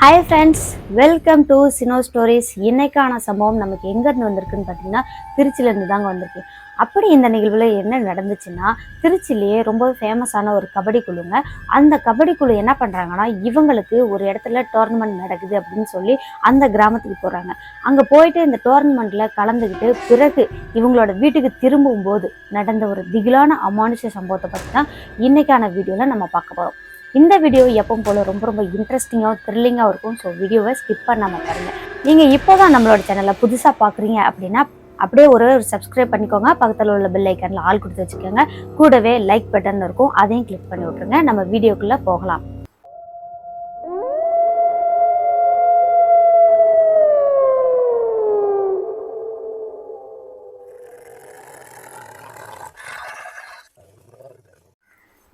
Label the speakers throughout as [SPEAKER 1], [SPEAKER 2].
[SPEAKER 1] Hi friends welcome to Sino stories இன்னைக்கான சம்பவம் நமக்கு எங்கேருந்து வந்திருக்குன்னு பார்த்தீங்கன்னா திருச்சியிலேருந்து தாங்க வந்திருக்கு. அப்படி இந்த நிகழ்வில் என்ன நடந்துச்சுன்னா திருச்சியிலேயே ரொம்ப ஃபேமஸான ஒரு கபடி குழுங்க. அந்த கபடி குழு என்ன பண்ணுறாங்கன்னா இவங்களுக்கு ஒரு இடத்துல டோர்னமெண்ட் நடக்குது அப்படின்னு சொல்லி அந்த கிராமத்துக்கு போகிறாங்க அங்கே போயிட்டு இந்த டோர்னமெண்ட்டில் கலந்துக்கிட்டு பிறகு இவங்களோட வீட்டுக்கு திரும்பும் போது நடந்த ஒரு திகிலான அமானுஷ சம்பவத்தை பற்றி தான் இன்றைக்கான வீடியோவில் நம்ம பார்க்க போகிறோம் இந்த வீடியோ எப்பவும் போல ரொம்ப ரொம்ப இன்ட்ரெஸ்டிங்காகவும் த்ரில்லிங்காகவும் இருக்கும். ஸோ வீடியோவை ஸ்கிப் பண்ணாமல் பாருங்கள் நீங்கள் இப்போ தான் நம்மளோட சேனலை புதுசாக பார்க்குறீங்க அப்படின்னா அப்படியே ஒரு சப்ஸ்கிரைப் பண்ணிக்கோங்க. பக்கத்தில் உள்ள பெல் ஐக்கனில் ஆள் கொடுத்து வச்சுக்கோங்க. கூடவே லைக் பட்டன் இருக்கும். அதையும் கிளிக் பண்ணி விட்ருங்க நம்ம வீடியோக்குள்ளே போகலாம்.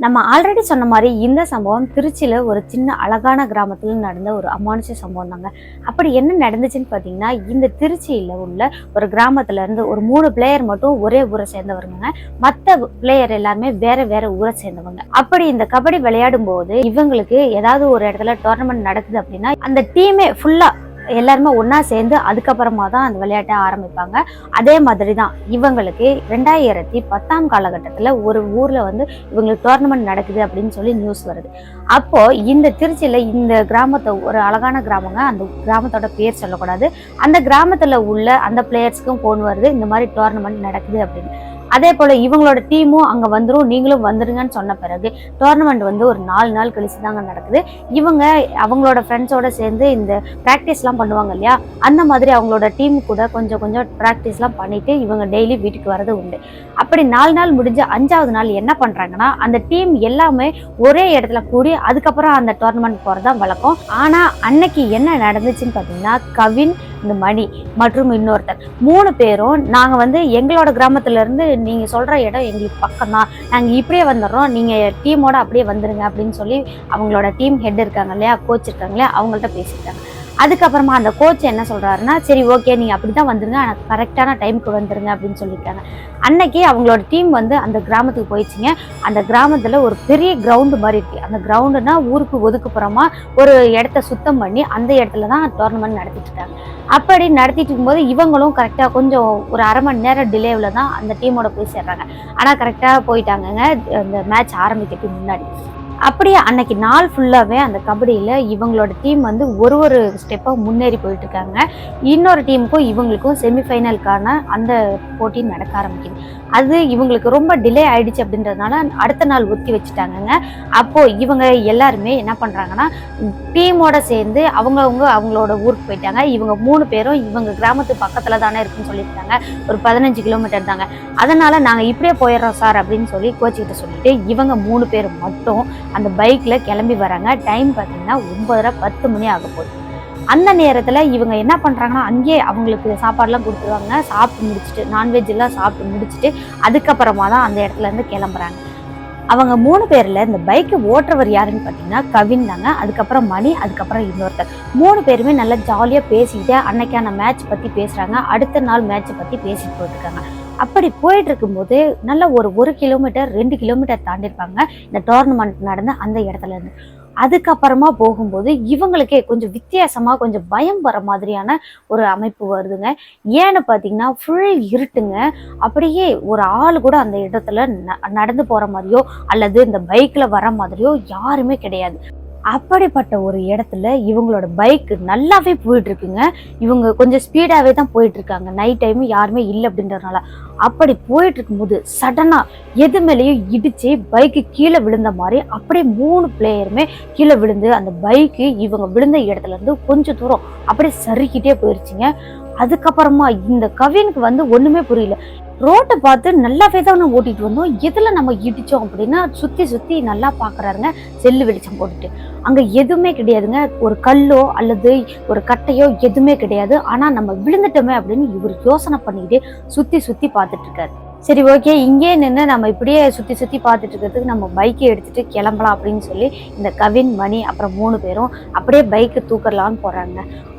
[SPEAKER 1] நம்ம ஆல்ரெடி சொன்ன மாதிரி இந்த சம்பவம் திருச்சியில் ஒரு சின்ன அழகான கிராமத்தில் நடந்த ஒரு அமானுஷ சம்பவம் தாங்க. அப்படி என்ன நடந்துச்சுன்னு பார்த்தீங்கன்னா இந்த திருச்சியில் உள்ள ஒரு கிராமத்துல இருந்து ஒரு மூணு பிளேயர் மட்டும் ஒரே ஊரை சேர்ந்தவருங்க மற்ற பிளேயர் எல்லாருமே வேற வேற ஊரை சேர்ந்தவங்க. அப்படி இந்த கபடி விளையாடும் போது இவங்களுக்கு ஏதாவது ஒரு இடத்துல டோர்னமெண்ட் நடக்குது அப்படின்னா அந்த டீமே ஃபுல்லாக எல்லாருமே ஒன்றா சேர்ந்து அதுக்கப்புறமா தான் அந்த விளையாட்டை ஆரம்பிப்பாங்க. அதே மாதிரி தான் இவங்களுக்கு ரெண்டாயிரத்தி பத்தாம் காலகட்டத்தில் ஒரு ஊரில் வந்து இவங்களுக்கு டோர்னமெண்ட் நடக்குது அப்படின்னு சொல்லி நியூஸ் வருது. அப்போது இந்த திருச்சியில் இந்த கிராமத்தை ஒரு அழகான கிராமங்க அந்த கிராமத்தோட பேர் சொல்லக்கூடாது. அந்த கிராமத்தில் உள்ள அந்த பிளேயர்ஸ்க்கும் ஃபோன் வருது இந்த மாதிரி டோர்னமெண்ட் நடக்குது அப்படின்னு. அதே போல் இவங்களோட டீமும் அங்கே வந்துடும் நீங்களும் வந்துருங்கன்னு சொன்ன பிறகு டோர்னமெண்ட் வந்து ஒரு நாலு நாள் கழிச்சு தாங்க நடக்குது. இவங்க அவங்களோட ஃப்ரெண்ட்ஸோட சேர்ந்து இந்த ப்ராக்டிஸ்லாம் பண்ணுவாங்க இல்லையா? அந்த மாதிரி அவங்களோட டீம் கூட கொஞ்சம் கொஞ்சம் ப்ராக்டிஸ்லாம் பண்ணிவிட்டு இவங்க டெய்லி வீட்டுக்கு வரது உண்டு. அப்படி நாலு நாள் முடிஞ்சு அஞ்சாவது நாள் என்ன பண்ணுறாங்கன்னா அந்த டீம் எல்லாமே ஒரே இடத்துல கூடி அதுக்கப்புறம் அந்த டோர்னமெண்ட் போகிறது தான் வழக்கம். ஆனால் அன்னைக்கு என்ன நடந்துச்சுன்னு பார்த்தீங்கன்னா கவின் இந்த மணி மற்றும் இன்னொருத்தர். மூணு பேரும் நாங்கள் வந்து எங்களோட கிராமத்துலேருந்து நீங்கள் சொல்கிற இடம் எங்களுக்கு பக்கம் தான் நாங்கள் இப்படியே வந்துடுறோம். நீங்கள் டீமோட அப்படியே வந்துடுங்க அப்படின்னு சொல்லி அவங்களோட டீம் ஹெட் இருக்காங்க இல்லையா கோச் இருக்காங்க இல்லையா அவங்கள்ட்ட பேசிட்டாங்க அதுக்கப்புறமா அந்த கோச் என்ன சொல்கிறாருன்னா சரி ஓகே நீங்கள் அப்படி தான் வந்துருங்க ஆனால் கரெக்டான டைமுக்கு வந்துருங்க அப்படின்னு சொல்லியிருக்காங்க. அன்னைக்கு அவங்களோட டீம் வந்து அந்த கிராமத்துக்கு போயிடுச்சுங்க. அந்த கிராமத்தில் ஒரு பெரிய கிரவுண்டு மாதிரி இருக்குது அந்த கிரவுண்டுனா ஊருக்கு ஒதுக்குப்புறமா ஒரு இடத்த சுத்தம் பண்ணி அந்த இடத்துல தான் டோர்னமெண்ட் நடத்திட்டு இருக்காங்க. அப்படி நடத்திட்டு இருக்கும்போது இவங்களும் கரெக்டாக கொஞ்சம் ஒரு அரை மணி நேரம் டிலேவில் தான் அந்த டீமோட போய் சேர்றாங்க. ஆனால் கரெக்டாக போயிட்டாங்கங்க. அந்த மேட்ச் ஆரம்பிக்கிறதுக்கு முன்னாடி. அப்படியே அன்னைக்கு நாள் ஃபுல்லாகவே அந்த கபடியில் இவங்களோட டீம் வந்து ஒரு ஒரு ஸ்டெப்பாக முன்னேறி போயிட்டு இருக்காங்க இன்னொரு டீமுக்கும் இவங்களுக்கும் செமிஃபைனலுக்கான அந்த போட்டி நடக்க ஆரம்பிக்குது. அது இவங்களுக்கு ரொம்ப டிலே ஆயிடுச்சு அப்படின்றதுனால அடுத்த நாள் ஒத்தி வச்சுட்டாங்கங்க. அப்போது இவங்க எல்லாருமே என்ன பண்ணுறாங்கன்னா டீமோட சேர்ந்து அவங்கவுங்க அவங்களோட ஊருக்கு போயிட்டாங்க. இவங்க மூணு பேரும் இவங்க கிராமத்து பக்கத்தில் தானே இருக்குன்னு சொல்லியிருக்காங்க. ஒரு பதினஞ்சு கிலோமீட்டர் தாங்க. அதனால் நாங்கள் இப்படியே போயிடுறோம் சார் அப்படின்னு சொல்லி கோச்சிக்கிட்ட சொல்லிட்டு இவங்க மூணு பேர் மட்டும் அந்த பைக்கில் கிளம்பி வராங்க. டைம் பார்த்தீங்கன்னா ஒன்பதரை பத்து மணி ஆக போகுது. அந்த நேரத்தில் இவங்க என்ன பண்ணுறாங்கன்னா அங்கேயே அவங்களுக்கு சாப்பாடுலாம் கொடுத்துருவாங்க. சாப்பிட்டு முடிச்சுட்டு நான்வெஜ் எல்லாம் சாப்பிட்டு முடிச்சுட்டு அதுக்கப்புறமா தான் அந்த இடத்துலேருந்து கிளம்புறாங்க. அவங்க மூணு பேரில் இந்த பைக்கை ஓட்டுறவர் யாருன்னு பார்த்தீங்கன்னா கவின் தாங்க. அதுக்கப்புறம் மணி அதுக்கப்புறம் இன்னொருத்தர். மூணு பேருமே நல்லா ஜாலியாக பேசிக்கிட்டு அன்னைக்கான மேட்ச் பற்றி பேசுகிறாங்க அடுத்த நாள் மேட்ச்சை பற்றி பேசிட்டு போட்டுருக்காங்க அப்படி போயிட்டு இருக்கும்போது நல்ல ஒரு ஒரு கிலோமீட்டர் ரெண்டு கிலோமீட்டர் தாண்டிருப்பாங்க இந்த டோர்னமெண்ட் நடந்த அந்த இடத்துல இருந்து. அதுக்கப்புறமா போகும்போது இவங்களுக்கே கொஞ்சம் வித்தியாசமாக கொஞ்சம் பயம் வர மாதிரியான ஒரு அமைப்பு வருதுங்க. ஏன்னு பார்த்தீங்கன்னா ஃபுல் இருட்டுங்க. அப்படியே ஒரு ஆள் கூட அந்த இடத்துல ந- நடந்து போகிற மாதிரியோ அல்லது இந்த பைக்கில் வர மாதிரியோ யாருமே கிடையாது. அப்படிப்பட்ட ஒரு இடத்துல இவங்களோட பைக் நல்லாவே போயிட்டுருக்குங்க. இவங்க கொஞ்சம் ஸ்பீடாகவே தான் போயிட்டுருக்காங்க. நைட் டைம் யாருமே இல்லை அப்படின்றதுனால. அப்படி போயிட்டு இருக்கும்போது சடனாக எது மேலேயும் இடித்து பைக்கு கீழே விழுந்த மாதிரி அப்படியே மூணு பிளேயருமே கீழே விழுந்து அந்த பைக்கு இவங்க விழுந்த இடத்துலேருந்து கொஞ்சம் தூரம் அப்படியே சறுக்கிட்டே போயிடுச்சுங்க அதுக்கப்புறமா இந்த கவினுக்கு வந்து ஒன்றுமே புரியல. ரோட்டை பார்த்து நல்லாவே தான் நம்ம ஓட்டிட்டு வந்தோம். எதில் நம்ம இடித்தோம் அப்படின்னா சுற்றி சுற்றி நல்லா பார்க்குறாருங்க செல்லு வெளிச்சம் போட்டுட்டு. அங்கே எதுவுமே கிடையாதுங்க. ஒரு கல்லோ அல்லது ஒரு கட்டையோ எதுவுமே கிடையாது. ஆனால் நம்ம விழுந்துட்டோமே அப்படின்னு இவர் யோசனை பண்ணிக்கிட்டே சுற்றி சுற்றி பார்த்துட்ருக்காரு சரி ஓகே இங்கே நின்று நம்ம இப்படியே சுற்றி சுற்றி பார்த்துட்டு இருக்கிறதுக்கு நம்ம பைக்கை எடுத்துட்டு கிளம்பலாம் அப்படின்னு சொல்லி இந்த கவின் மணி அப்புறம் மூணு பேரும் அப்படியே பைக்கு தூக்கலான்னு போகிறாங்க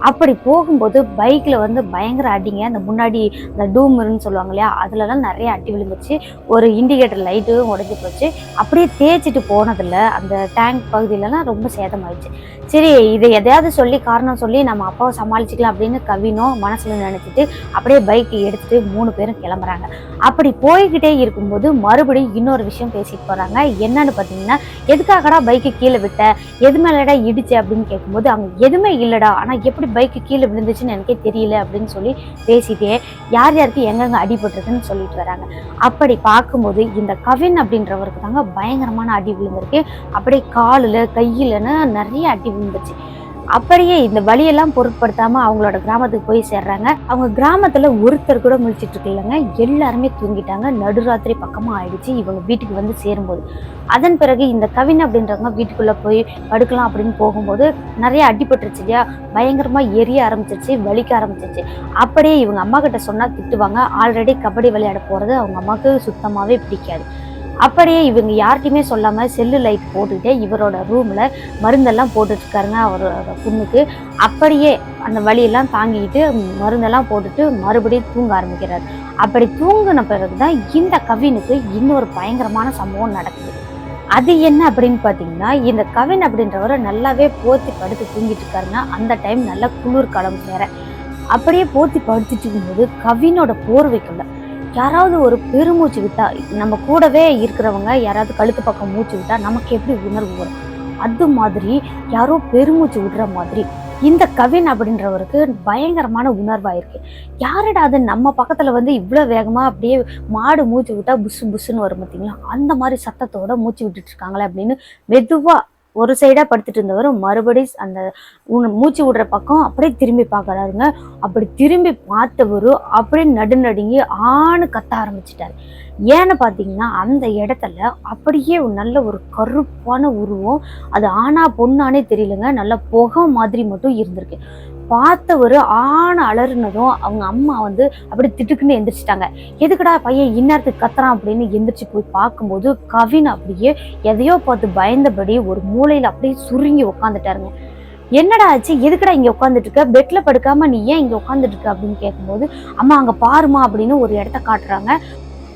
[SPEAKER 1] அப்படி போகும்போது பைக்கில் வந்து பயங்கர அடிங்க. அந்த முன்னாடி இந்த டூமருன்னு சொல்லுவாங்க இல்லையா அதுலலாம் நிறைய அடி விழுந்துச்சு ஒரு இண்டிகேட்டர் லைட்டும் உடஞ்சி போச்சு. அப்படியே தேய்ச்சிட்டு போனதில் அந்த டேங்க் பகுதியிலலாம் ரொம்ப சேதமாயிடுச்சு. சரி இதை எதையாவது சொல்லி காரணம் சொல்லி நம்ம அப்பாவை சமாளிச்சிக்கலாம் அப்படின்னு கவினும் மனசில் நினச்சிட்டு அப்படியே பைக்கை எடுத்துட்டு மூணு பேரும் கிளம்புறாங்க. அப்படி போய்கிட்டே இருக்கும்போது மறுபடியும் இன்னொரு விஷயம் பேசிட்டு போகிறாங்க என்னன்னு பார்த்தீங்கன்னா எதுக்காகடா பைக்கு கீழே விட்ட? எது மேலடா இடிச்சு? அப்படின்னு கேட்கும்போது அவங்க எதுவுமே இல்லைடா. ஆனால் எப்படி பைக்கு கீழே விழுந்துச்சுன்னு எனக்கே தெரியல அப்படின்னு சொல்லி பேசிட்டே யார் யாருக்கு எங்கெங்க அடிபட்டுருக்குன்னு சொல்லிட்டு வராங்க. அப்படி பார்க்கும்போது இந்த கவின் அப்படின்றவருக்கு தாங்க பயங்கரமான அடி விழுந்திருக்கு. அப்படியே காலில் கையிலன்னு நிறைய அடி விழுந்துச்சு அப்படியே இந்த வழியெல்லாம் பொருட்படுத்தாம அவங்களோட கிராமத்துக்கு போய் சேர்றாங்க. அவங்க கிராமத்துல ஒருத்தர் கூட முழிச்சிட்டு இருக்கலங்க. எல்லாருமே தூங்கிட்டாங்க. நடுராத்திரி பக்கமா ஆயிடுச்சு. இவங்க வீட்டுக்கு வந்து சேரும்போது. அதன் பிறகு இந்த கவின் அப்படின்றவங்க வீட்டுக்குள்ள போய் படுக்கலாம் அப்படின்னு போகும்போது நிறைய அடிபட்டுருச்சு இல்லையா? பயங்கரமா எரிய ஆரம்பிச்சிருச்சு வலிக்க ஆரம்பிச்சிருச்சு. அப்படியே இவங்க அம்மா கிட்ட சொன்னா திட்டுவாங்க. ஆல்ரெடி கபடி விளையாட போறது அவங்க அம்மாவுக்கு சுத்தமாவே பிடிக்காது. அப்படியே இவங்க யார்கிட்டையுமே சொல்லாமல் செல்லு லைட் போட்டுக்கிட்டே இவரோட ரூமில் மருந்தெல்லாம் போட்டுட்ருக்காருங்க அவரோட பொண்ணுக்கு. அப்படியே அந்த வலியெல்லாம் தாங்கிக்கிட்டு மருந்தெல்லாம் போட்டுட்டு மறுபடியும் தூங்க ஆரம்பிக்கிறார். அப்படி தூங்கின பிறகு தான் இந்த கவினுக்கு இன்னொரு பயங்கரமான சம்பவம் நடக்குது. அது என்ன அப்படின்னு பார்த்தீங்கன்னா இந்த கவின் அப்படின்றவரை நல்லாவே போத்தி படுத்து தூங்கிட்டு இருக்காருங்க அந்த டைம் நல்லா குளிர் காலம் வேற. அப்படியே போத்தி படுத்துட்டு இருக்கும்போது கவினோட போர்வைக்குள்ள யாராவது ஒரு பெருமூச்சு விட்டா நம்ம கூடவே இருக்கிறவங்க யாராவது கழுத்து பக்கம் மூச்சு விட்டா நமக்கு எப்படி உணர்வு வரும்? அது மாதிரி யாரோ பெருமூச்சு விடுற மாதிரி இந்த கவின் அப்படின்றவருக்கு பயங்கரமான உணர்வாயிருக்கு. யாரடா அது? நம்ம பக்கத்துல வந்து இவ்வளோ வேகமா அப்படியே மாடு மூச்சு விட்டா புஷு புஷுன்னு வரும் பார்த்தீங்களா அந்த மாதிரி சத்தத்தோட மூச்சு விட்டுட்டு இருக்காங்களே அப்படின்னு மெதுவா ஒரு சைடாக படுத்துட்டு இருந்தவர் மறுபடியும் அந்த உ- மூச்சு விடுற பக்கம் அப்படியே திரும்பி பார்க்கறாருங்க. அப்படி திரும்பி பார்த்தவரும் அப்படியே நடுநடுங்கி ஆணு கத்த ஆரம்பிச்சிட்டாரு. ஏன்னு பார்த்தீங்கன்னா அந்த இடத்துல அப்படியே நல்ல ஒரு கருப்பான உருவம் அது ஆனா பொண்ணானே தெரியலங்க. நல்ல புகை மாதிரி மட்டும் இருந்திருக்கு. பார்த்தவர் ஆண அலறுனதும் அவங்க அம்மா வந்து அப்படி திட்டுக்குன்னு எந்திரிச்சிட்டாங்க. எதுக்குடா பையன் இன்னத்துக்கு கத்துறான் அப்படின்னு எந்திரிச்சு போய் பார்க்கும்போது கவின் அப்படியே எதையோ பார்த்து பயந்தபடி ஒரு மூலையில் அப்படியே சுருங்கி உட்காந்துட்டாருங்க என்னடா ஆச்சு? எதுக்குடா இங்கே உட்காந்துட்டு இருக்க? பெட்டில் படுக்காம நீ ஏன் இங்கே உட்காந்துட்டு இருக்க அப்படின்னு கேட்கும்போது அம்மா அங்கே பாருமா அப்படின்னு ஒரு இடத்த காட்டுறாங்க.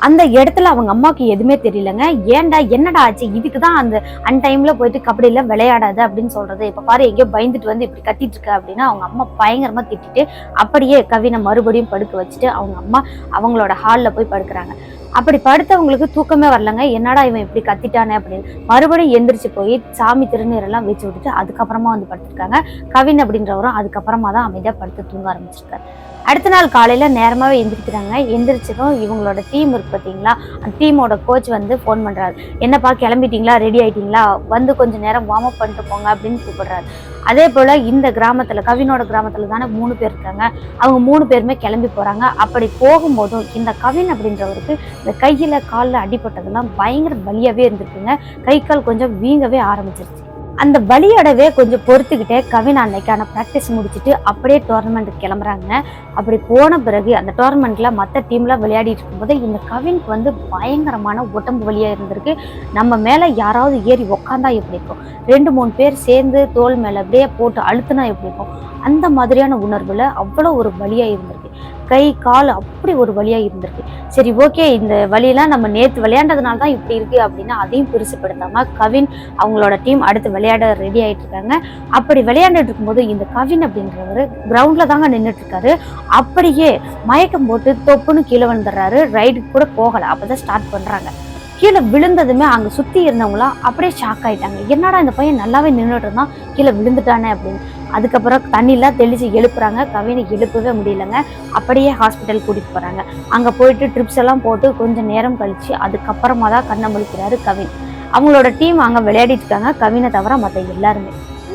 [SPEAKER 1] அந்த இடத்துல அவங்க அம்மாவுக்கு எதுவுமே தெரியலங்க. ஏன்டா என்னடா ஆச்சு? இதுக்கு தான் அந்த அன் டைம்ல போயிட்டு கபடியில விளையாடாத அப்படின்னு சொல்றது. இப்ப பாரு எங்கேயோ பயந்துட்டு வந்து இப்படி கத்திட்டு இருக்க அப்படின்னா அவங்க அம்மா பயங்கரமா திட்டிட்டு அப்படியே கவினை மறுபடியும் படுக்க வச்சுட்டு அவங்க அம்மா அவங்களோட ஹாலில் போய் படுக்கிறாங்க. அப்படி படுத்தவங்களுக்கு தூக்கமே வரலங்க. என்னடா இவன் இப்படி கத்திட்டானே அப்படின்னு. மறுபடியும் எந்திரிச்சு போய் சாமி திருநீரெல்லாம் வச்சு விட்டுட்டு அதுக்கப்புறமா வந்து படுத்திருக்காங்க. கவின் அப்படின்றவரும் அதுக்கப்புறமா தான் அமைதியாக படுத்து தூங்க ஆரம்பிச்சிருக்காரு. அடுத்த நாள் காலையில் நேரமாகவே எந்திரிக்கிறாங்க. எந்திரிச்சதும் இவங்களோட டீம் இருக்கு பார்த்தீங்களா? அந்த டீமோட கோச் வந்து ஃபோன் பண்ணுறாரு என்னப்பா கிளம்பிட்டீங்களா? ரெடி ஆகிட்டீங்களா வந்து கொஞ்சம் நேரம் வார்ம் அப் பண்ணிட்டு போங்க அப்படின்னு கூப்பிடுறாரு. அதே போல் இந்த கிராமத்தில் கவினோட கிராமத்தில் தானே மூணு பேர் இருக்காங்க. அவங்க மூணு பேருமே கிளம்பி போகிறாங்க அப்படி போகும்போதும் இந்த கவின் அப்படின்றவருக்கு இந்த கையில் காலில் அடிபட்டதெல்லாம் பயங்கர வலியாவே இருந்திருக்குங்க. கை கால் கொஞ்சம் வீங்கவே ஆரம்பிச்சிருச்சு. அந்த வழியோடவே கொஞ்சம் பொறுத்துக்கிட்டே கவின் அன்னைக்கான ப்ராக்டிஸ் முடிச்சுட்டு அப்படியே டோர்னமெண்ட்டுக்கு கிளம்புறாங்க. அப்படி போன பிறகு அந்த டோர்னமெண்ட்டில் மற்ற டீம்லாம் விளையாடிட்டு இருக்கும்போது இந்த கவினுக்கு வந்து பயங்கரமான உடம்பு வழியாக இருந்திருக்கு. நம்ம மேலே யாராவது ஏறி உக்காந்தா எப்படி இருக்கும்? ரெண்டு மூணு பேர் சேர்ந்து தோல் மேலே அப்படியே போட்டு அழுத்துனா எப்படி இருக்கும்? அந்த மாதிரியான உணர்வில் அவ்வளோ ஒரு வழியாக இருந்திருக்கு. கை கால் அப்படி ஒரு வழியாக இருந்திருக்கு. சரி ஓகே இந்த வழியெல்லாம் நம்ம நேற்று விளையாண்டதுனால தான் இப்படி இருக்குது அப்படின்னா அதையும் பெருசுப்படுத்தாமல் கவின் அவங்களோட டீம் அடுத்து விளையாட ரெடி ஆயிட்டு இருக்காங்க. அப்படி விளையாண்டுட்டு இருக்கும்போது இந்த கவின் அப்படின்றவர் கிரவுண்டில் தாங்க நின்றுட்டுருக்காரு அப்படியே மயக்கம் போட்டு தொப்புன்னு கீழே வந்துடுறாரு ரைடுக்கு கூட போகலை. அப்போ தான் ஸ்டார்ட் பண்ணுறாங்க கீழே விழுந்ததுமே அங்கே சுற்றி இருந்தவங்களாம் அப்படியே ஷாக் ஆகிட்டாங்க என்னடா இந்த பையன் நல்லாவே நின்றுட்டு இருந்தான்? கீழே விழுந்துட்டானே அப்படின்னு. அதுக்கப்புறம் தண்ணிலாம் தெளித்து எழுப்புறாங்க. கவினை எழுப்பவே முடியலங்க. அப்படியே ஹாஸ்பிட்டல் கூட்டிகிட்டு போகிறாங்க அங்கே போயிட்டு ட்ரிப்ஸ் எல்லாம் போட்டு கொஞ்சம் நேரம் கழித்து அதுக்கப்புறமா தான் கண்ணை முழிக்கிறாரு கவின். அவங்களோட டீம் அங்கே விளையாடிட்டு இருக்காங்க. கவினை தவிர மற்ற எல்லாருமே.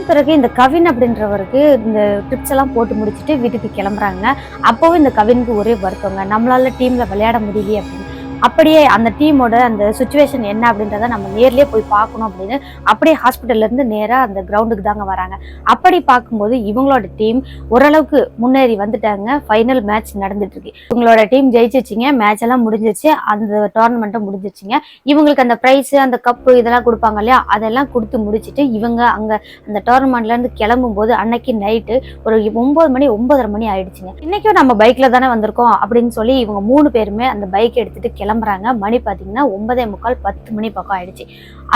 [SPEAKER 1] பிறகு இந்த கவின் அப்படின்றவருக்கு இந்த ட்ரிப்ஸ் எல்லாம் போட்டு முடிச்சுட்டு வீட்டுக்கு கிளம்புறாங்க. அப்போவும் இந்த கவினுக்கு ஒரே வருத்தவங்க நம்மளால டீம்ல விளையாட முடியலையே அப்படின்னு. அப்படியே அந்த டீமோட அந்த சுச்சுவேஷன் என்ன அப்படின்றத நம்ம நேர்லேயே போய் பார்க்கணும் அப்படின்னு அப்படியே ஹாஸ்பிட்டல்லேருந்து நேராக அந்த கிரவுண்டுக்கு தாங்க வராங்க. அப்படி பார்க்கும்போது இவங்களோட டீம் ஓரளவுக்கு முன்னேறி வந்துட்டாங்க. ஃபைனல் மேட்ச் நடந்துட்டு இருக்கு இவங்களோட டீம் ஜெயிச்சிச்சிங்க. மேட்ச் எல்லாம் முடிஞ்சிச்சு அந்த டோர்னமெண்ட்டும் முடிஞ்சிச்சுங்க இவங்களுக்கு அந்த ப்ரைஸ் அந்த கப்பு இதெல்லாம் கொடுப்பாங்க இல்லையா? அதெல்லாம் கொடுத்து முடிச்சிட்டு இவங்க அங்கே அந்த டோர்னமெண்ட்லேருந்து கிளம்பும் போது அன்னைக்கு நைட்டு ஒரு ஒம்பது மணி ஒன்பதரை மணி ஆயிடுச்சுங்க. இன்னைக்கும் நம்ம பைக்கில் தானே வந்திருக்கோம் அப்படின்னு சொல்லி இவங்க மூணு பேருமே அந்த பைக் எடுத்துட்டு கிளம்புறாங்க. மணி பார்த்தீங்கன்னா ஒன்பதே முக்கால் பத்து மணி பக்கம் ஆயிடுச்சு.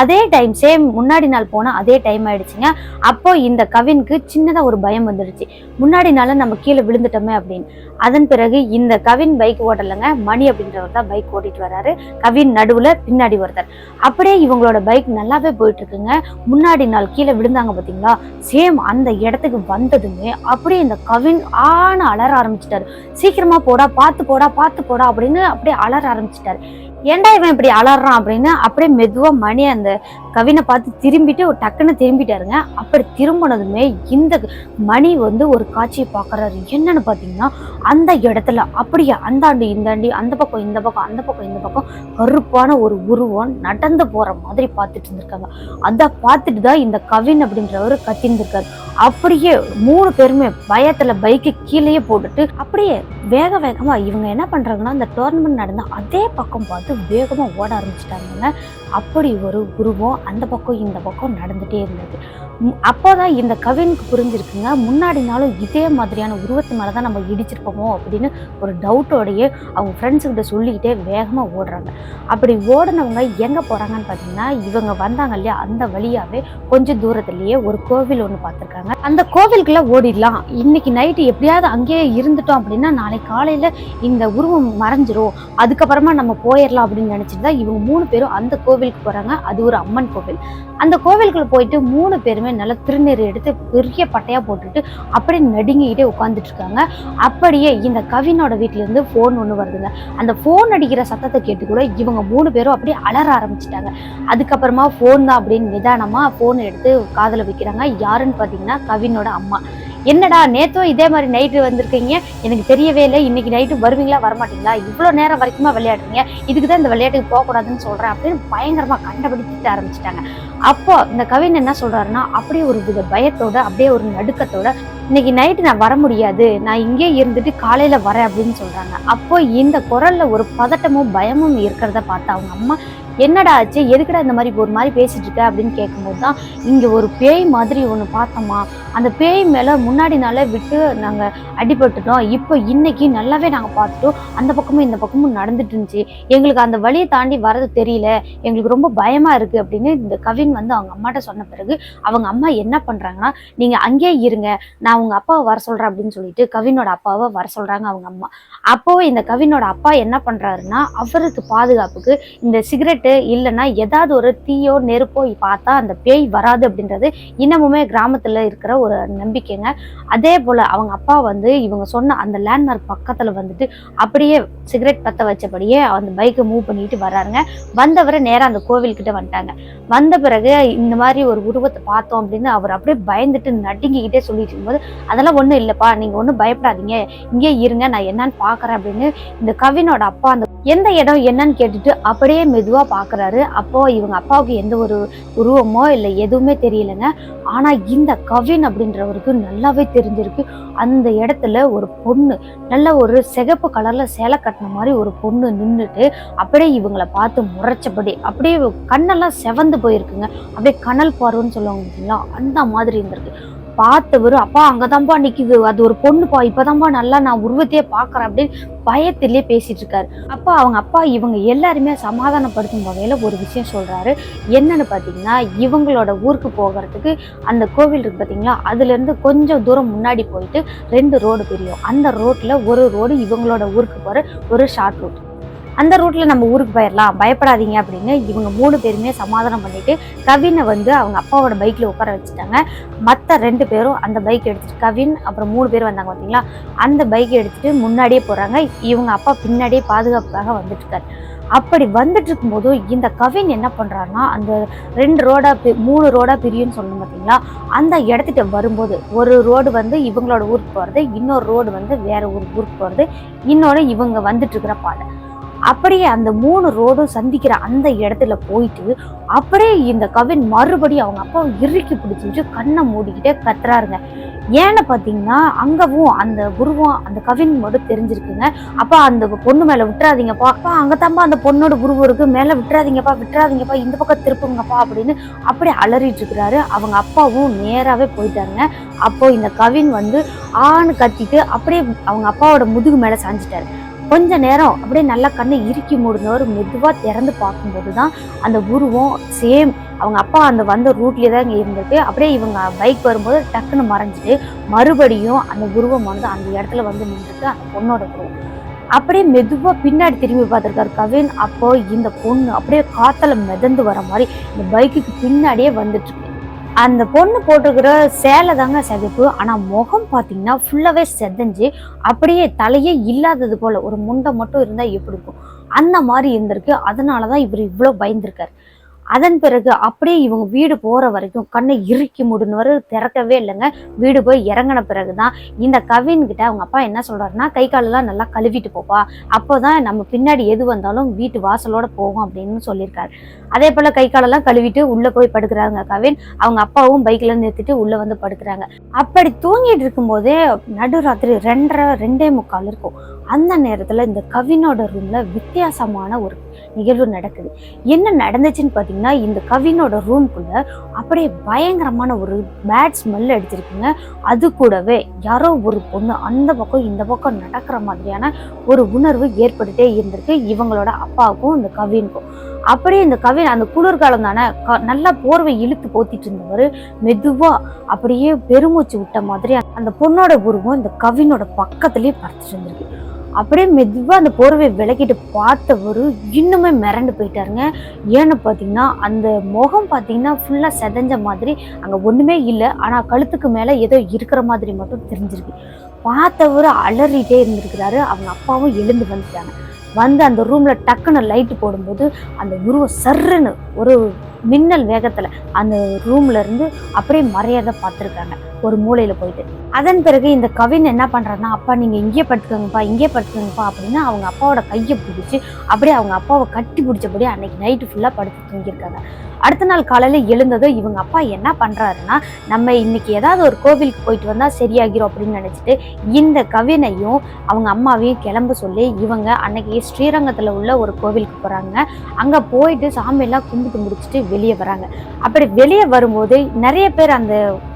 [SPEAKER 1] அதே டைம் சேம் முன்னாடி நாள் போனால் அதே டைம் ஆயிடுச்சுங்க. அப்போ இந்த கவினுக்கு சின்னதாக ஒரு பயம் வந்துடுச்சு. முன்னாடி நாள் நம்ம கீழே விழுந்துட்டோமே அப்படின்னு. அதன் பிறகு இந்த கவின் பைக் ஓட்டலைங்க. மணி அப்படின்றவர் தான் பைக் ஓட்டிட்டு வராரு. கவின் நடுவில் பின்னாடி ஒருத்தர். அப்படியே இவங்களோட பைக் நல்லாவே போயிட்டு இருக்குங்க முன்னாடி நாள் கீழே விழுந்தாங்க பார்த்தீங்களா சேம் அந்த இடத்துக்கு வந்ததுமே அப்படியே இந்த கவின் ஆன அலற ஆரம்பிச்சிட்டாரு. சீக்கிரமா போடா பார்த்து போடா பார்த்து போடா அப்படின்னு அப்படியே அலற ஆரம்பிச்சிட்டாரு. ஏன்டா இவன் இப்படி அலறான் அப்படின்னு அப்படியே மெதுவாக மணி அந்த கவினை பார்த்து திரும்பிட்டு டக்குன்னு திரும்பிட்டாருங்க. அப்படி திரும்பினதுமே இந்த மணி வந்து ஒரு காட்சியை பார்க்குறாரு. என்னன்னு பார்த்தீங்கன்னா அந்த இடத்துல அப்படியே அந்தாண்டு இந்தாண்டி அந்த பக்கம் இந்த பக்கம் அந்த பக்கம் இந்த பக்கம் கருப்பான ஒரு உருவம் நடந்து போகிற மாதிரி பார்த்துட்டு இருந்திருக்காங்க. அதை பார்த்துட்டு தான் இந்த கவின் அப்படின்றவர் கத்திருந்திருக்காரு. அப்படியே மூணு பேருமே பயத்தில் பைக்கு கீழேயே போட்டுட்டு அப்படியே வேக வேகமாக இவங்க என்ன பண்ணுறாங்கன்னா அந்த டோர்னமெண்ட் நடந்த அதே பக்கம் பார்த்து வேகமாக ஓட ஆரம்பிச்சிட்டாங்க அப்படி ஒரு உருவம் அந்த பக்கம் இந்த பக்கம் நடந்துகிட்டே இருந்தது. அப்போ அப்போதான் இந்த கவினுக்கு புரிஞ்சிருக்குங்க. முன்னாடி நாளும் இதே மாதிரியான உருவத்து மேலே தான் நம்ம இடிச்சிருப்போமோ அப்படின்னு ஒரு டவுட்டோடையே அவங்க ஃப்ரெண்ட்ஸுக்கிட்ட சொல்லிக்கிட்டே வேகமாக ஓடுறாங்க. அப்படி ஓடினவங்க எங்கே போகிறாங்கன்னு பார்த்தீங்கன்னா இவங்க வந்தாங்க இல்லையா அந்த வழியாகவே கொஞ்சம் தூரத்துலேயே ஒரு கோவில் ஒன்று பார்த்துருக்காங்க. அந்த கோவிலுக்குள்ளே ஓடிடலாம். இன்னைக்கு நைட்டு எப்படியாவது அங்கேயே இருந்துட்டோம் அப்படின்னா நாளைக்கு காலையில் இந்த உருவம் மறைஞ்சிரும். அதுக்கப்புறமா நம்ம போயிடலாம் அப்படின்னு நினச்சிட்டு தான் இவங்க மூணு பேரும் அந்த கோவிலுக்கு போகிறாங்க அது ஒரு அம்மன் கோவில். அந்த கோவிலுக்குள்ள போயிட்டு மூணு பேருமே நல்லா திருநீர் எடுத்து பெரிய பட்டையாக போட்டுட்டு அப்படியே நடுங்கிக்கிட்டே உட்காந்துட்டு இருக்காங்க. அப்படியே இந்த கவினோட வீட்டிலேருந்து ஃபோன் ஒன்று வருதுங்க. அந்த ஃபோன் அடிக்கிற சத்தத்தை கேட்டு கூட இவங்க மூணு பேரும் அப்படியே அலற ஆரம்பிச்சிட்டாங்க. அதுக்கப்புறமா ஃபோன் தான் அப்படின்னு நிதானமாக ஃபோன் எடுத்து காதில் வைக்கிறாங்க. யாருன்னு பார்த்தீங்கன்னா கவினோட அம்மா. என்னடா நேத்தோ இதே மாதிரி நைட்டு வந்திருக்கீங்க? எனக்கு தெரியவே இல்லை. இன்னைக்கு நைட்டு வருவீங்களா? வரமாட்டீங்களா? இவ்வளோ நேரம் வரைக்குமா விளையாடுறீங்க? இதுக்கு தான் இந்த விளையாட்டுக்கு போகக்கூடாதுன்னு சொல்றேன் அப்படின்னு பயங்கரமாக கண்டபடி திட்ட ஆரம்பிச்சிட்டாங்க. அப்போ இந்த கவின் என்ன சொல்றாருன்னா அப்படியே ஒரு வித பயத்தோட அப்படியே ஒரு நடுக்கத்தோட இன்னைக்கு நைட்டு நான் வர முடியாது. நான் இங்கே இருந்துட்டு காலையில வரேன் அப்படின்னு சொல்றாங்க. அப்போ இந்த குரல்ல ஒரு பதட்டமும் பயமும் இருக்கிறத பார்த்தா அவங்க அம்மா என்னடா ஆச்சு? எதுக்குடா இந்த மாதிரி ஒரு மாதிரி பேசிட்டு இருக்க? அப்படின்னு கேட்கும்போது தான் இங்க ஒரு பேய் மாதிரி ஒன்று பார்த்தோமா அந்த பேய் மேல முன்னாடி நாளே விட்டு நாங்க அடிபட்டுட்டோம். இப்போ இன்னைக்கு நல்லாவே நாங்க பார்த்துட்டோம். அந்த பக்கமும் இந்த பக்கமும் நடந்துட்டு இருந்துச்சு. எங்களுக்கு அந்த வழியை தாண்டி வரது தெரியல. எங்களுக்கு ரொம்ப பயமா இருக்கு அப்படின்னு இந்த கவின் வந்து அவங்க அம்மாட்ட சொன்ன பிறகு அவங்க அம்மா என்ன பண்ணுறாங்கன்னா நீங்கள் அங்கேயே இருங்க. நான் உங்கள் அப்பாவை வர சொல்கிறேன் அப்படின்னு சொல்லிட்டு கவினோட அப்பாவை வர சொல்கிறாங்க அவங்க அம்மா. அப்போ இந்த கவினோட அப்பா என்ன பண்ணுறாருன்னா அவருக்கு பாதுகாப்புக்கு இந்த சிகரெட்டு இல்லைன்னா ஏதாவது ஒரு தீயோ நெருப்போ பார்த்தா அந்த பேய் வராது அப்படின்றது இன்னமுமே கிராமத்தில் இருக்கிற ஒரு நம்பிக்கைங்க. அதே போல் அவங்க அப்பா வந்து இவங்க சொன்ன அந்த லேண்ட்மார்க் பக்கத்தில் வந்துட்டு அப்படியே சிகரெட் பற்ற வச்சபடியே அந்த பைக்கை மூவ் பண்ணிட்டு வராருங்க வந்தவரை நேராக அந்த கோவில்கிட்ட வந்துட்டாங்க. வந்த பிறகு இந்த மாதிரி ஒரு உருவத்தை பார்த்தோம் அப்படின்னு அவர் அப்படியே பயந்துட்டு நடுங்கிக்கிட்டே சொல்லிட்டு இருக்கும்போது அதெல்லாம் ஒன்றும் இல்லைப்பா நீங்க ஒன்றும் பயப்படாதீங்க. இங்கே இருங்க நான் என்னன்னு பாக்குறேன் அப்படின்னு இந்த கவினோட அப்பா அந்த எந்த இடம் என்னன்னு கேட்டுட்டு அப்படியே மெதுவாக பார்க்குறாரு அப்போ இவங்க அப்பாவுக்கு எந்த ஒரு உருவமோ இல்லை எதுவுமே தெரியலங்க. ஆனால் இந்த கவின் அப்படின்றவருக்கு நல்லாவே தெரிஞ்சிருக்கு. அந்த இடத்துல ஒரு பொண்ணு நல்ல ஒரு சிகப்பு கலரில் சேலை கட்டின மாதிரி ஒரு பொண்ணு நின்றுட்டு அப்படியே இவங்கள பார்த்து முறைச்சபடி அப்படியே கண்ணெல்லாம் செவந்து போயிருக்குங்க. அப்படியே கனல் பார்வைன்னு சொல்லுவாங்க பார்த்தீங்களா அந்த மாதிரி இருந்திருக்கு. பார்த்தவர் அப்பா அங்கதான்ப்பா நிக்குது. அது ஒரு பொண்ணுப்பா. இப்பதான்ப்பா நல்லா நான் உருவத்தையே பாக்குறேன் அப்படின்னு பயத்திலே பேசிட்டு இருக்காரு. அப்பா அவங்க அப்பா இவங்க எல்லாருமே சமாதானப்படுத்தும் வகையில ஒரு விஷயம் சொல்றாரு. என்னன்னு பாத்தீங்கன்னா இவங்களோட ஊருக்கு போகிறதுக்கு அந்த கோவில் இருக்கு பாத்தீங்களா? அதுல இருந்து கொஞ்சம் தூரம் முன்னாடி போயிட்டு ரெண்டு ரோடு பிரியும் அந்த ரோட்ல ஒரு ரோடு இவங்களோட ஊருக்கு போற ஒரு ஷார்ட் ரூட் அந்த ரூட்டில் நம்ம ஊருக்கு போயிடலாம் பயப்படாதீங்க அப்படின்னு இவங்க மூணு பேருமே சமாதானம் பண்ணிட்டு கவினை வந்து அவங்க அப்பாவோட பைக்கில் உட்கார வச்சுட்டாங்க. மற்ற ரெண்டு பேரும் அந்த பைக் எடுத்துட்டு கவின் அப்புறம் மூணு பேர் வந்தாங்க பார்த்தீங்களா அந்த பைக் எடுத்துட்டு முன்னாடியே போகிறாங்க இவங்க அப்பா பின்னாடியே பாதுகாப்புக்காக வந்துட்டுருக்காரு. அப்படி வந்துட்டு இருக்கும்போது இந்த கவின் என்ன பண்றாருன்னா அந்த ரெண்டு ரோடா பி- மூணு ரோடா பிரியும்னு சொல்லணும் பார்த்தீங்களா அந்த இடத்துட்ட வரும்போது ஒரு ரோடு வந்து இவங்களோட ஊருக்கு போகிறது இன்னொரு ரோடு வந்து வேற ஒரு ஊருக்கு போகிறது இன்னொன்று இவங்க வந்துட்டு இருக்கிற பாதை. அப்படியே அந்த மூணு ரோடும் சந்திக்கிற அந்த இடத்துல போயிட்டு அப்படியே இந்த கவின் மறுபடியும் அவங்க அப்பாவை இறுக்கி பிடிச்சிட்டு கண்ணை மூடிக்கிட்டே கத்துறாருங்க. ஏன்னு பார்த்தீங்கன்னா அங்கவும் அந்த குருவம் அந்த கவின் மட்டும் தெரிஞ்சிருக்குங்க. அப்பா அந்த பொண்ணு மேலே விட்டுறாதீங்கப்பா. அப்பா அங்கே அங்கதாம்பா அந்த பொண்ணோட உருவம் இருக்கு. மேலே விட்டுறாதீங்கப்பா விட்டுறாதீங்கப்பா. இந்த பக்கம் திருப்புங்கப்பா அப்படின்னு அப்படியே அலறிட்டு இருக்கிறாரு. அவங்க அப்பாவும் நேராகவே போயிட்டாருங்க. அப்போ இந்த கவின் வந்து ஆணு கத்திட்டு அப்படியே அவங்க அப்பாவோட முதுகு மேலே சாஞ்சிட்டாரு. கொஞ்ச நேரம் அப்படியே நல்லா கண்ணை இறுக்கி மூடினவர் மெதுவாக திறந்து பார்க்கும்போது தான் அந்த உருவம் சேம் அவங்க அப்பா அந்த வந்த ரூட்லேயே தான் இங்கே இருந்திருக்கு அப்படியே இவங்க பைக் வரும்போது டக்குன்னு மறைஞ்சிட்டு மறுபடியும் அந்த உருவம் வந்து அந்த இடத்துல வந்து நின்றுட்டு அந்த பொண்ணோட உருவம். அப்படியே மெதுவாக பின்னாடி திரும்பி பார்த்துருக்காரு கவின். அப்போ இந்த பொண்ணு அப்படியே காத்துல மிதந்து வர மாதிரி இந்த பைக்குக்கு பின்னாடியே வந்துட்டுருக்கு அந்த பொண்ணு போட்டிருக்கிற சேலை தாங்க சிகப்பு ஆனா முகம் பார்த்தீங்கன்னா ஃபுல்லாவே செதஞ்சு அப்படியே தலையே இல்லாதது போல. ஒரு முண்டை மட்டும் இருந்தா எப்படி இருக்கும்? அந்த மாதிரி இருந்திருக்கு. அதனாலதான் இவர் இவ்வளோ பயந்துருக்காரு. அதன் பிறகு அப்படியே இவங்க வீடு போகிற வரைக்கும் கண்ணை இறுக்கி முடினவர் திறக்கவே இல்லைங்க. வீடு போய் இறங்கின பிறகுதான் இந்த கவின்கிட்ட அவங்க அப்பா என்ன சொல்கிறாருன்னா கை காலெல்லாம் நல்லா கழுவிட்டு போப்பா. அப்போதான் நம்ம பின்னாடி எது வந்தாலும் வீட்டு வாசலோட போகும் அப்படின்னு சொல்லியிருக்காரு. அதே போல் கை காலெல்லாம் கழுவிட்டு உள்ளே போய் படுக்கிறாங்க கவின். அவங்க அப்பாவும் பைக்கில் நிறுத்திட்டு உள்ளே வந்து படுக்கிறாங்க. அப்படி தூங்கிட்டு இருக்கும்போதே நடுராத்திரி ரெண்டரை ரெண்டே முக்கால் இருக்கும். அந்த நேரத்தில் இந்த கவினோட ரூமில் வித்தியாசமான ஒரு நிகழ்வு நடக்குது. என்ன நடந்துச்சுன்னு பார்த்தீங்கன்னா இந்த கவினோட ரூம்குள்ளே அப்படியே பயங்கரமான ஒரு பேட் ஸ்மெல் அடிச்சிருக்குங்க. அது கூடவே யாரோ ஒரு பொண்ணு அந்த பக்கம் இந்த பக்கம் நடக்கிற மாதிரியான ஒரு உணர்வு ஏற்பட்டுட்டே இருந்திருக்கு. இவங்களோட அப்பாவுக்கும் இந்த கவினுக்கும். அப்படியே இந்த கவின் அந்த குளிர்காலம் தானே க- நல்லா போர்வை இழுத்து போத்திட்டு இருந்தவர் மெதுவாக அப்படியே பெருமூச்சு விட்ட மாதிரி அந்த பொண்ணோட உருவம் இந்த கவினோட பக்கத்துலேயே படுத்துட்டு இருந்திருக்கு. அப்படியே மெதுவாக அந்த போர்வை விலக்கிட்டு பார்த்தவர் இன்னுமே மிரண்டு போயிட்டாருங்க. ஏன்னு பார்த்தீங்கன்னா அந்த முகம் பார்த்தீங்கன்னா ஃபுல்லாக செதஞ்ச மாதிரி அங்கே ஒன்றுமே இல்லை. ஆனால் கழுத்துக்கு மேலே ஏதோ இருக்கிற மாதிரி மட்டும் தெரிஞ்சிருக்கு. பார்த்தவர் அலறிட்டே இருந்திருக்கிறாரு. அவங்க அப்பாவும் எழுந்து வந்துட்டாங்க. வந்து அந்த ரூம்ல டக்குன்னு லைட்டு போடும்போது அந்த உருவம் சர்ருன்னு ஒரு மின்னல் வேகத்தில் அந்த ரூம்ல இருந்து அப்படியே மறையாத பார்த்துருக்காங்க. ஒரு மூலையில் போயிட்டு. அதன் பிறகு இந்த கவின் என்ன பண்ணுறாருன்னா அப்பா நீங்க இங்கே படுத்துக்கோங்கப்பா இங்கே படுத்துக்கோங்கப்பா அப்படின்னு அவங்க அப்பாவோட கையை பிடிச்சி அப்படியே அவங்க அப்பாவை கட்டி பிடிச்சபடி அன்னைக்கு நைட்டு ஃபுல்லா படுத்து தூங்கியிருக்காங்க. அடுத்த நாள் காலையில எழுந்ததும் இவங்க அப்பா என்ன பண்றாருன்னா நம்ம இன்னைக்கு ஏதாவது ஒரு கோவிலுக்கு போயிட்டு வந்தால் சரியாகிரும் அப்படின்னு நினச்சிட்டு இந்த கவினையும் அவங்க அம்மாவையும் கிளம்ப சொல்லி இவங்க அன்னைக்கு ஸ்ரீரங்கத்தில் உள்ள ஒரு கோவிலுக்கு போகிறாங்க அங்கே போயிட்டு சாமியெல்லாம் கும்பிட்டு முடிச்சுட்டு வெளியே வராங்க. அப்படி வெளியே வரும்போது நிறைய பேர் அந்த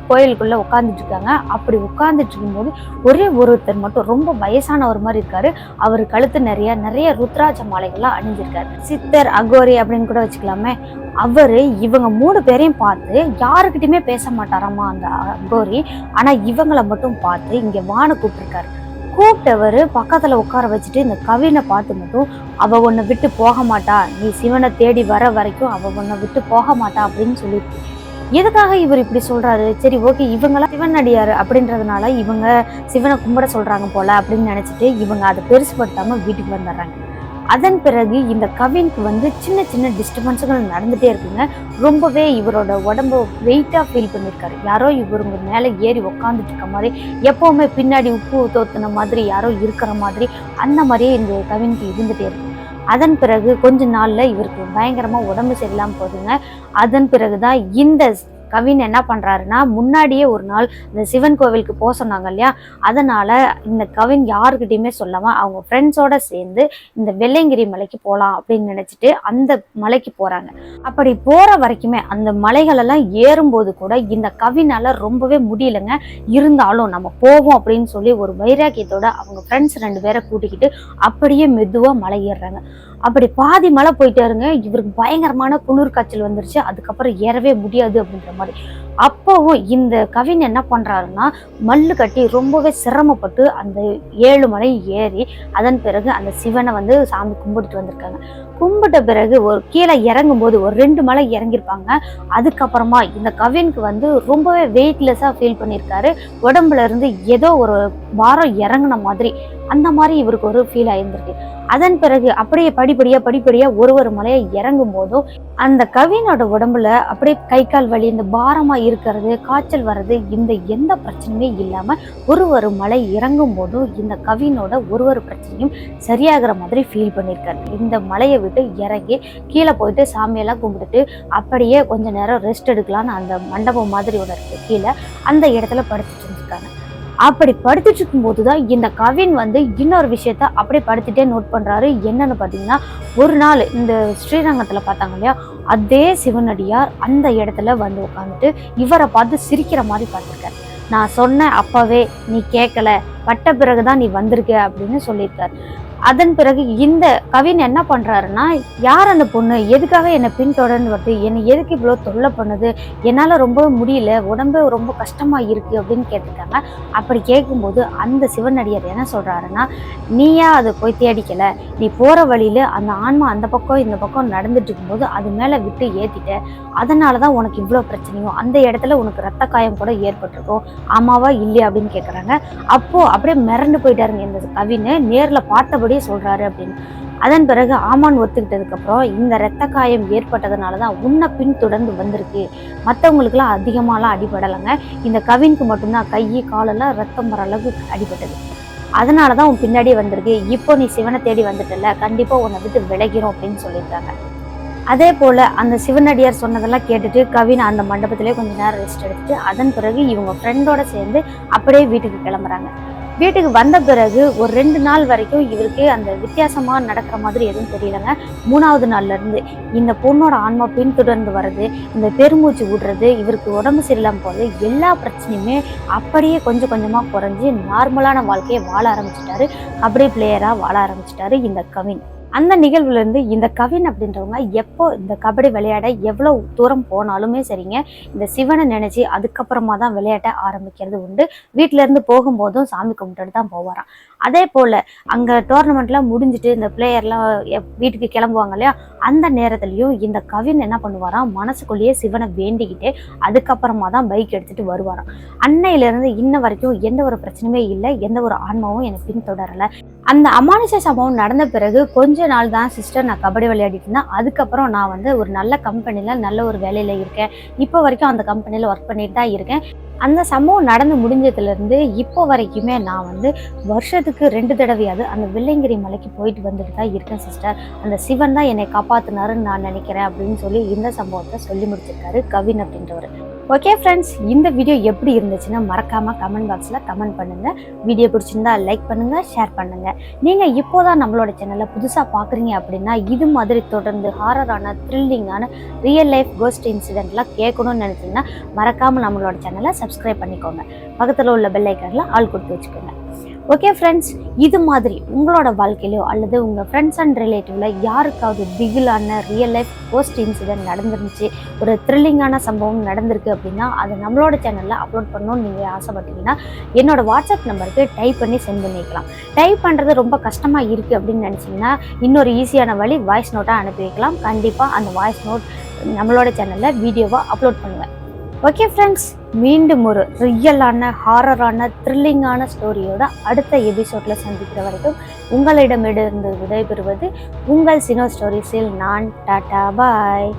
[SPEAKER 1] கோயிலுக்குள்ளே உட்காந்துட்டு இருக்காங்க அப்படி உட்காந்துட்டு இருக்கும்போது ஒரே ஒருத்தர் மட்டும் ரொம்ப வயசானவர் மாதிரி இருக்காரு. அவர் கழுத்து நிறைய நிறைய ருத்ராட்ச மாலைகள்லாம் அணிஞ்சிருக்காரு. சித்தர் அகோரி அப்படின்னு கூட வச்சுக்கலாமே. அவர் இவங்க மூணு பேரையும் பார்த்து யாருக்கிட்டையுமே பேச மாட்டாராமா அந்த அகோரி. ஆனால் இவங்களை மட்டும் பார்த்து இங்கே வான கூப்பிட்டுருக்காரு. கூப்பிட்டவர் பக்கத்தில் உட்கார வச்சுட்டு இந்த கவினை பார்த்து மட்டும் அவள் உன்னை விட்டு போக மாட்டா. நீ சிவனை தேடி வர வரைக்கும் அவள் உன்னை விட்டு போக மாட்டா அப்படின்னு சொல்லிட்டு. எதுக்காக இவர் இப்படி சொல்றாரு? சரி ஓகே இவங்களாம் சிவன் அடியார் அப்படின்றதுனால இவங்க சிவனை கும்பிட சொல்றாங்க போல அப்படின்னு நினைச்சிட்டு இவங்க அதை பெருசுப்படுத்தாமல் வீட்டுக்கு வந்துடுறாங்க. அதன் பிறகு இந்த கவினுக்கு வந்து சின்ன சின்ன டிஸ்டர்பன்ஸுகள் நடந்துகிட்டே இருக்குங்க. ரொம்பவே இவரோட உடம்பு வெயிட்டாக ஃபீல் பண்ணியிருக்காரு யாரோ இவருங்க மேலே ஏறி உக்காந்துட்டு இருக்க மாதிரி எப்போவுமே பின்னாடி உப்பு தோத்துன மாதிரி யாரோ இருக்கிற மாதிரி அந்த மாதிரியே இந்த கவினுக்கு இருந்துகிட்டே இருக்கு. அதன் பிறகு கொஞ்ச நாளில் இவருக்கு பயங்கரமாக உடம்பு சரியில்லாமல் போகுதுங்க. அதன் பிறகு தான் இந்த கவின் என்ன பண்ணுறாருன்னா முன்னாடியே ஒரு நாள் இந்த சிவன் கோவிலுக்கு போக சொன்னாங்க இல்லையா? அதனால் இந்த கவின் யாருக்கிட்டையுமே சொல்லாமல் அவங்க ஃப்ரெண்ட்ஸோட சேர்ந்து இந்த வெள்ளைங்கிரி மலைக்கு போகலாம் அப்படின்னு நினச்சிட்டு அந்த மலைக்கு போகிறாங்க அப்படி போகிற வரைக்குமே அந்த மலைகளெல்லாம் ஏறும்போது கூட இந்த கவினால் ரொம்பவே முடியலங்க. இருந்தாலும் நம்ம போவோம் அப்படின்னு சொல்லி ஒரு வைராக்கியத்தோட அவங்க ஃப்ரெண்ட்ஸ் ரெண்டு பேரை கூட்டிக்கிட்டு அப்படியே மெதுவாக மலை ஏறுறாங்க. அப்படி பாதி மலை போயிட்டாருங்க இவருக்கு பயங்கரமான குளிர் காய்ச்சல் வந்துருச்சு. அதுக்கப்புறம் ஏறவே முடியாது அப்படின்ற மாதிரி அப்போவும் இந்த கவின் என்ன பண்றாருன்னா மல்லு கட்டி ரொம்பவே சிரமப்பட்டு அந்த ஏழு மலை ஏறி அதன் பிறகு அந்த சிவனை வந்து சாமி கும்பிட்டுட்டு வந்திருக்காங்க. கும்பிட்ட பிறகு ஒரு கீழே இறங்கும்போது ஒரு ரெண்டு மலை இறங்கியிருப்பாங்க. அதுக்கப்புறமா இந்த கவினுக்கு வந்து ரொம்பவே வெயிட்லெஸ்ஸாக ஃபீல் பண்ணியிருக்காரு. உடம்புல இருந்து ஏதோ ஒரு வாரம் இறங்குன மாதிரி. அந்த மாதிரி இவருக்கு ஒரு ஃபீல் ஆயிருந்திருக்கு. அதன் பிறகு அப்படியே படிப்படியா படிப்படியா ஒரு ஒரு மலையை இறங்கும் போதும் அந்த கவினோட உடம்புல அப்படியே கை கால் வலி இந்த பாரமா இருக்கிறது காய்ச்சல் வர்றது இந்த எந்த பிரச்சனையுமே இல்லாம ஒரு ஒரு மலை இறங்கும் போதும் இந்த கவினோட ஒரு ஒரு பிரச்சனையும் சரியாகிற மாதிரி ஃபீல் பண்ணியிருக்காரு. இந்த மலையை விட்டு இறங்கி கீழே போயிட்டு சாமியெல்லாம் கும்பிட்டுட்டு அப்படியே கொஞ்ச நேரம் ரெஸ்ட் எடுக்கலாம்னு அந்த மண்டபம் மாதிரி ஒன்று இருக்கு. கீழே அந்த இடத்துல படுத்துட்டு இருந்திருக்காங்க. அப்படி படுத்துட்டு இருக்கும்போது தான் இந்த கவின் வந்து இன்னொரு விஷயத்த அப்படியே படுத்துட்டே நோட் பண்ணுறாரு என்னன்னு பார்த்தீங்கன்னா ஒரு நாள் இந்த ஸ்ரீரங்கத்தில் பார்த்தாங்க இல்லையா? அதே சிவனடியார் அந்த இடத்துல வந்து உட்காந்துட்டு இவரை பார்த்து சிரிக்கிற மாதிரி பார்த்துருக்காரு. நான் சொன்னேன் அப்போவே நீ கேட்கல. பட்ட பிறகு தான் நீ வந்திருக்க அப்படின்னு சொல்லியிருக்காரு. அதன் பிறகு இந்த கவின் என்ன பண்ணுறாருன்னா யார் அந்த பொண்ணு? எதுக்காக என்னை பின்தொடர்ந்து வருது என்னை எதுக்கு இவ்வளோ தொல்லை பண்ணுது? என்னால் ரொம்ப முடியல. உடம்பு ரொம்ப கஷ்டமாக இருக்கு அப்படின்னு கேட்டிருக்காங்க. அப்படி கேட்கும்போது அந்த சிவனடியார் என்ன சொல்கிறாருன்னா நீயா அதை போய் தேடிக்கலை. நீ போகிற வழியில் அந்த ஆன்மா அந்த பக்கம் இந்த பக்கம் நடந்துட்டு இருக்கும்போது அது மேலே விட்டு ஏற்றிட்ட அதனால தான் உனக்கு இவ்வளோ பிரச்சனையும் அந்த இடத்துல உனக்கு ரத்த காயம் கூட ஏற்பட்டிருக்கும் ஆமாவா இல்லையா? அப்படின்னு கேட்குறாங்க அப்போது அப்படியே மிரண்டு போயிட்டாருங்க இந்த கவின்னு பார்த்தபடி பார்த்தபடியே சொல்றாரு அப்படின்னு. அதன் பிறகு ஆமான் ஒத்துக்கிட்டதுக்கு அப்புறம் இந்த ரத்த காயம் ஏற்பட்டதுனால தான் உன்னை பின்தொடர்ந்து வந்திருக்கு. மற்றவங்களுக்குலாம் அதிகமாகலாம் அடிபடலைங்க. இந்த கவினுக்கு மட்டும்தான் கை காலெல்லாம் ரத்தம் வர அளவுக்கு அடிபட்டது. அதனால தான் உன் பின்னாடியே வந்திருக்கு. இப்போ நீ சிவனை தேடி வந்துட்டல கண்டிப்பா உன்னை விட்டு விலகிறோம் அப்படின்னு சொல்லியிருக்காங்க. அதே போல அந்த சிவனடியார் சொன்னதெல்லாம் கேட்டுட்டு கவின் அந்த மண்டபத்திலே கொஞ்ச நேரம் ரெஸ்ட் எடுத்துட்டு அதன் பிறகு இவங்க ஃப்ரெண்டோட சேர்ந்து அப்படியே வீட்டுக்கு கிளம்புறாங்க. வீட்டுக்கு வந்த பிறகு ஒரு ரெண்டு நாள் வரைக்கும் இவருக்கு அந்த வித்தியாசமாக நடக்கிற மாதிரி எதுவும் தெரியலைங்க. மூணாவது நாள்லேருந்து இந்த பொண்ணோட ஆன்மா பின்தொடர்ந்து வர்றது இந்த பெருமூச்சு விடுறது இவருக்கு உடம்பு சரியில்லாமல் போகிறது எல்லா பிரச்சனையுமே அப்படியே கொஞ்சம் கொஞ்சமாக குறைஞ்சி நார்மலான வாழ்க்கையை வாழ ஆரம்பிச்சிட்டாரு. கபடி பிளேயராக வாழ ஆரம்பிச்சிட்டாரு இந்த கவின். அந்த நிகழ்வுலேருந்து இந்த கவின் அப்படின்றவங்க எப்போ இந்த கபடி விளையாட எவ்வளோ தூரம் போனாலுமே சரிங்க இந்த சிவனை நினச்சி அதுக்கப்புறமா தான் விளையாட்ட ஆரம்பிக்கிறது உண்டு. வீட்டிலேருந்து இருந்து போகும்போதும் சாமி கும்பிட்டுட்டு தான் போவாராம். அதே போல் அங்கே டோர்னமெண்ட்லாம் முடிஞ்சிட்டு இந்த பிளேயர்லாம் வீட்டுக்கு கிளம்புவாங்க இல்லையா அந்த நேரத்துலையும் இந்த கவின் என்ன பண்ணுவாராம் மனசுக்குள்ளேயே சிவனை வேண்டிக்கிட்டு அதுக்கப்புறமா தான் பைக் எடுத்துட்டு வருவாராம். அன்னையிலேருந்து இன்ன வரைக்கும் எந்த ஒரு பிரச்சனையுமே இல்லை எந்த ஒரு ஆன்மாவும் என்னை பின்தொடரல. அந்த அமானுஷ சம்பவம் நடந்த பிறகு கொஞ்ச நாள் தான் சிஸ்டர் நான் கபடி விளையாடிட்டு இருந்தேன். அதுக்கப்புறம் நான் வந்து ஒரு நல்ல கம்பெனியில் நல்ல ஒரு வேலையில் இருக்கேன். இப்போ வரைக்கும் அந்த கம்பெனியில் ஒர்க் பண்ணிட்டு தான் இருக்கேன். அந்த சம்பவம் நடந்து முடிஞ்சதுலேருந்து இப்போ வரைக்குமே நான் வந்து வருஷத்துக்கு ரெண்டு தடவையாவது அந்த வெள்ளைங்கிரி மலைக்கு போயிட்டு வந்துட்டு தான் இருக்கேன் சிஸ்டர் அந்த சிவன் தான் என்னை காப்பாற்றினாருன்னு நான் நினைக்கிறேன் அப்படின்னு சொல்லி இந்த சம்பவத்தை சொல்லி முடிச்சிருக்காரு கவின் அப்படின்றவர். ஓகே ஃப்ரெண்ட்ஸ் இந்த வீடியோ எப்படி இருந்துச்சுன்னா மறக்காமல் கமெண்ட் பாக்ஸில் கமெண்ட் பண்ணுங்கள் வீடியோ பிடிச்சிருந்தா லைக் பண்ணுங்கள் ஷேர் பண்ணுங்கள் நீங்கள் இப்போ தான் நம்மளோட சேனலை புதுசாக பார்க்குறீங்க அப்படின்னா இது மாதிரி தொடர்ந்து ஹாரரான த்ரில்லிங்கான ரியல் லைஃப் கோஸ்ட் இன்சிடெண்ட்லாம் கேட்கணும்னு நினச்சிங்கன்னா மறக்காமல் நம்மளோட சேனலை சப்ஸ்கிரைப் பண்ணிக்கோங்க. பக்கத்தில் உள்ள பெல் ஐக்கனில் ஆள் கொடுத்து வச்சுக்கோங்க. ஓகே ஃப்ரெண்ட்ஸ் இது மாதிரி உங்களோட வாழ்க்கையிலையோ அல்லது உங்கள் ஃப்ரெண்ட்ஸ் அண்ட் ரிலேட்டிவ்ல யாருக்காவது திகிலான ரியல் லைஃப் போஸ்ட் இன்சிடென்ட் நடந்துருந்துச்சு ஒரு த்ரில்லிங்கான சம்பவம் நடந்திருக்கு அப்படின்னா அதை நம்மளோட சேனலில் அப்லோட் பண்ணணும்னு நீங்கள் ஆசைப்பட்டீங்கன்னா என்னோட வாட்ஸ்அப் நம்பருக்கு டைப் பண்ணி சென்ட் பண்ணிக்கலாம். டைப் பண்ணுறது ரொம்ப கஷ்டமாக இருக்குது அப்படின்னு நினச்சிங்கன்னா இன்னொரு ஈஸியான வழி வாய்ஸ் நோட்டாக அனுப்பி வைக்கலாம். கண்டிப்பாக அந்த வாய்ஸ் நோட் நம்மளோட சேனலில் வீடியோவாக அப்லோட் பண்ணுவேன். ஓகே ஃப்ரெண்ட்ஸ் மீண்டும் ஒரு ரியலான ஹாரரான த்ரில்லிங்கான ஸ்டோரியோட அடுத்த எபிசோடில் சந்திக்கிற வரைக்கும் உங்களிடமிருந்து விடைபெறுவது உங்கள் சினோ ஸ்டோரிஸில் நான். டாடா பாய்.